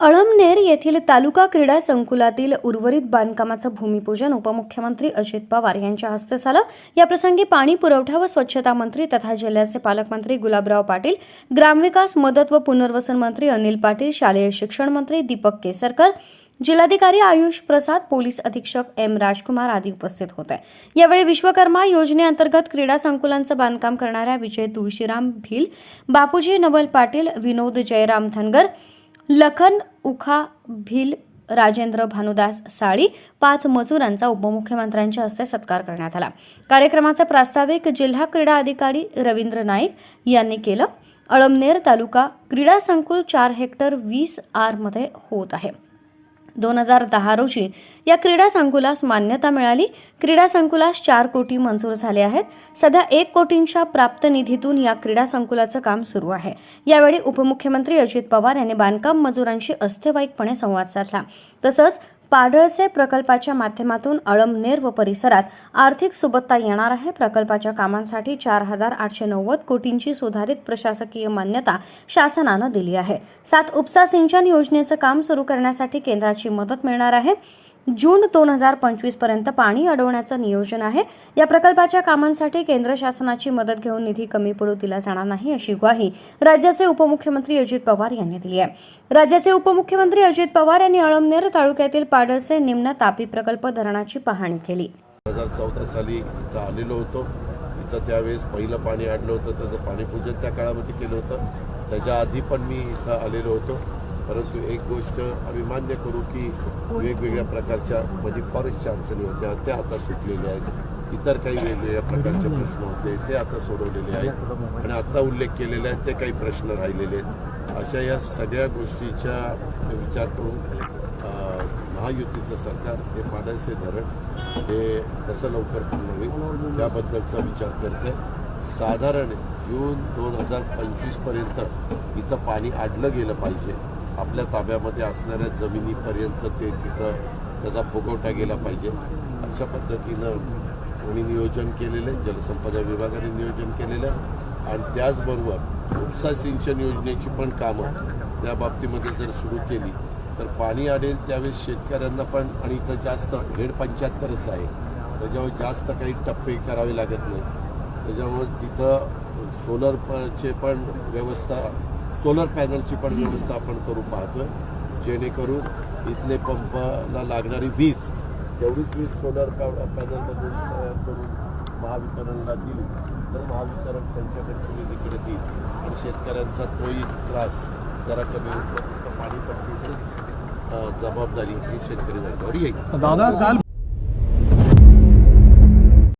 अळमनेर येथील तालुका क्रीडा संकुलातील उर्वरित बांधकामाचं भूमिपूजन उपमुख्यमंत्री अजित पवार यांच्या हस्ते झालं. याप्रसंगी पाणी पुरवठा व स्वच्छता मंत्री तथा जिल्ह्याचे पालकमंत्री गुलाबराव पाटील ग्रामविकास मदत व पुनर्वसन मंत्री अनिल पाटील शालेय शिक्षण मंत्री दीपक केसरकर जिल्हाधिकारी आयुष प्रसाद पोलीस अधीक्षक एम राजकुमार आदी उपस्थित होते. यावेळी विश्वकर्मा योजनेअंतर्गत क्रीडा संकुलांचं बांधकाम करणाऱ्या विजय तुळशीराम भिल बापूजी नवल पाटील विनोद जयराम धनगर लखन उखा भिल राजेंद्र भानुदास साळी पाच मजुरांचा उपमुख्यमंत्र्यांच्या हस्ते सत्कार करण्यात आला. कार्यक्रमाचा प्रास्ताविक जिल्हा क्रीडा अधिकारी रवींद्र नाईक यांनी केलं. अळमनेर तालुका क्रीडा संकुल चार हेक्टर वीस आरमध्ये होत आहे. दोन हजार दहा रोजी या क्रीडा संकुलास मान्यता मिळाली. क्रीडा संकुलास चार कोटी मंजूर झाले आहेत. सध्या एक कोटींच्या प्राप्त निधीतून या क्रीडा संकुलाचं काम सुरू आहे. यावेळी उपमुख्यमंत्री अजित पवार यांनी बांधकाम मजुरांशी अस्थेवाईकपणे संवाद साधला. तसंच पाडळसे प्रकल्पाच्या माध्यमातून अळमनेर व परिसरात आर्थिक सुबत्ता येणार आहे. प्रकल्पाच्या कामांसाठी चार हजार आठशे नव्वद कोटींची सुधारित प्रशासकीय मान्यता शासनानं दिली आहे. सात उपसा सिंचन योजनेचं काम सुरू करण्यासाठी केंद्राची मदत मिळणार आहे. जून दोन हजार पंचवीसपर्यंत पाणी अडवण्याचं नियोजन आहे. या प्रकल्पाच्या कामांसाठी केंद्र शासनाची मदत घेऊन निधी कमी पडू दिला जाणार नाही अशी ग्वाही राज्याचे उपमुख्यमंत्री अजित पवार यांनी दिली आहे. राज्याचे उपमुख्यमंत्री अजित पवार यांनी अळमनेर तालुक्यातील पाडळसे निम्न तापी प्रकल्प धरणाची पाहणी केली. दोन हजार चौदा साली इथं आलेलो होतो. इथं त्यावेळेस पहिलं पाणी आणलं होतं. त्याचं पाणीपूजन त्या काळामध्ये केलं होतं. त्याच्या आधी पण मी इथं आलेलो होतो. परंतु एक गोष्ट आम्ही मान्य करू की वेगवेगळ्या प्रकारच्या म्हणजे फॉरेस्टच्या अडचणी होत्या त्या आता सुटलेल्या आहेत. इतर काही वेगवेगळ्या प्रकारचे प्रश्न होते ते आता सोडवलेले आहेत. आणि आत्ता उल्लेख केलेले आहेत ते काही प्रश्न राहिलेले आहेत. अशा या सगळ्या गोष्टीचा विचार करून महायुतीचं सरकार हे पाडायचे धरण हे कसं लवकर पूर्ण होईल त्याबद्दलचा विचार करते. साधारण जून दोन हजार पंचवीसपर्यंत इथं पाणी आडलं गेलं पाहिजे. आपल्या ताब्यामध्ये असणाऱ्या जमिनीपर्यंत ते तिथं त्याचा फुगवटा गेला पाहिजे. अशा पद्धतीनं कोणी नियोजन केलेलं आहे जलसंपदा विभागाने नियोजन केलेलं आहे. आणि त्याचबरोबर उपसा सिंचन योजनेची पण कामं त्या बाबतीमध्ये जर सुरू केली तर पाणी अडेल त्यावेळेस शेतकऱ्यांना पण आणि इथं जास्त हेड पंच्याहत्तरच आहे. त्याच्यामुळे जास्त काही टप्पे करावे लागत नाही त्याच्यामुळे तिथं सोलरचे पण व्यवस्था सोलर पॅनलची पण व्यवस्था आपण करू पाहतोय. जेणेकरून इथले पंपाला लागणारी वीज तेवढीच वीज सोलर पॅनलमधून तयार करून महावितरणला दिली तर महावितरण त्यांच्याकडची वीज इकडे देईल. आणि शेतकऱ्यांचा तोही त्रास जरा कमी होतो. पाणी पट्टीची जबाबदारी ही शेतकरी वर्गावर येईल.